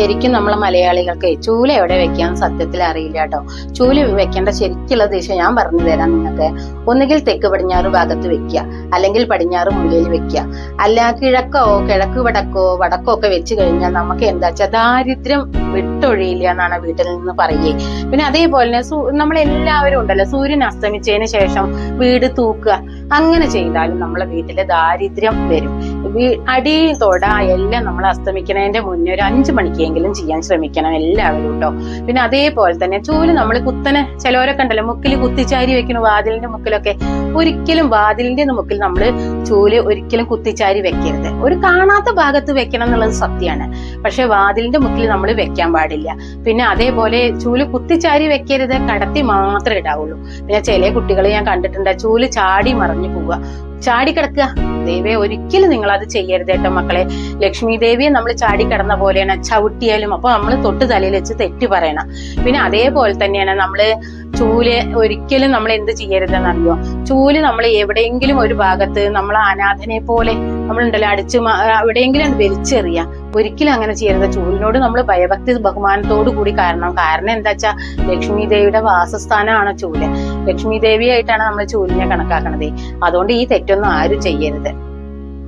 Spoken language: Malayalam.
ശരിക്കും നമ്മളെ മലയാളികൾക്ക് ചൂല എവിടെ വെക്കാൻ സത്യത്തിൽ അറിയില്ല കേട്ടോ. ചൂല വെക്കേണ്ട ശരിക്കുള്ള ദിശ ഞാൻ പറഞ്ഞു തരാം നിങ്ങൾക്ക് ഒന്നുകിൽ തെക്ക് പടിഞ്ഞാറ് ഭാഗത്ത് വെക്കുക. അല്ലെങ്കിൽ പടിഞ്ഞാറ് മുള്ളിൽ വെക്കുക. അല്ല കിഴക്കോ കിഴക്ക് വടക്കോ വടക്കോ ഒക്കെ വെച്ച് കഴിഞ്ഞാൽ നമുക്ക് എന്താ വെച്ചാൽ ദാരിദ്ര്യം വിട്ടൊഴിയില്ല എന്നാണ് വീട്ടിൽ നിന്ന് പറയുക. പിന്നെ അതേപോലെ തന്നെ നമ്മളെല്ലാവരും ഉണ്ടല്ലോ സൂര്യൻ അസ്തമിച്ചതിന് ശേഷം വീട് തൂക്കുക. അങ്ങനെ ചെയ്താലും നമ്മളെ വീട്ടിലെ ദാരിദ്ര്യം വരും. അടി തൊട എല്ലാം നമ്മൾ അസ്തമിക്കുന്നതിന്റെ മുന്നേ ഒരു അഞ്ചു മണിക്കെങ്കിലും ചെയ്യാൻ ശ്രമിക്കണം എല്ലാവരും കേട്ടോ. പിന്നെ അതേപോലെ തന്നെ ചൂൽ നമ്മൾ കുത്തനെ ചിലവരൊക്കെ ഉണ്ടല്ലോ മുക്കിൽ കുത്തിച്ചാരി വെക്കണു വാതിലിന്റെ മുക്കിലൊക്കെ ഒരിക്കലും വാതിലിന്റെ മുക്കിൽ നമ്മൾ ചൂൽ ഒരിക്കലും കുത്തിച്ചാരി വെക്കരുത്. ഒരു കാണാത്ത ഭാഗത്ത് വെക്കണം എന്നുള്ളത് സത്യമാണ്. പക്ഷെ വാതിലിന്റെ മുക്കിൽ നമ്മൾ വെക്കാൻ പാടില്ല. പിന്നെ അതേപോലെ ചൂൽ കുത്തിച്ചാരി വെക്കരുത് കടത്തി മാത്രമേ ഇടാവുള്ളൂ. പിന്നെ ചില കുട്ടികളെ ഞാൻ കണ്ടിട്ടുണ്ട് ചൂൽ ചാടി മറിഞ്ഞു പോവുക. ചാടി കിടക്കുക. ദൈവേ ഒരിക്കലും നിങ്ങൾ അത് ചെയ്യരുത് കേട്ടോ മക്കളെ. ലക്ഷ്മി ദേവിയെ നമ്മൾ ചാടി കിടന്ന പോലെയാണ് ചവിട്ടിയാലും അപ്പൊ നമ്മൾ തൊട്ട് തലയിൽ വെച്ച് തെറ്റി പറയണം. പിന്നെ അതേപോലെ തന്നെയാണ് നമ്മൾ ചൂൽ ഒരിക്കലും നമ്മൾ എന്ത് ചെയ്യരുതെന്നറിയോ ചൂൽ നമ്മൾ എവിടെയെങ്കിലും ഒരു ഭാഗത്ത് നമ്മൾ അനാഥനെ പോലെ നമ്മളുണ്ടല്ലോ അടിച്ച് എവിടെയെങ്കിലും വലിച്ചെറിയാം. ഒരിക്കലും അങ്ങനെ ചെയ്യരുത്. ചൂലിനോട് നമ്മൾ ഭയഭക്തി ബഹുമാനത്തോടു കൂടി കാരണം. കാരണം എന്താ വെച്ചാൽ ലക്ഷ്മി ദേവിയുടെ വാസസ്ഥാനമാണ് ചൂൽ. ലക്ഷ്മി ദേവിയായിട്ടാണ് നമ്മൾ ചൂലിനെ കണക്കാക്കണത്. അതുകൊണ്ട് ഈ തെറ്റൊന്നും ആരും ചെയ്യരുത്.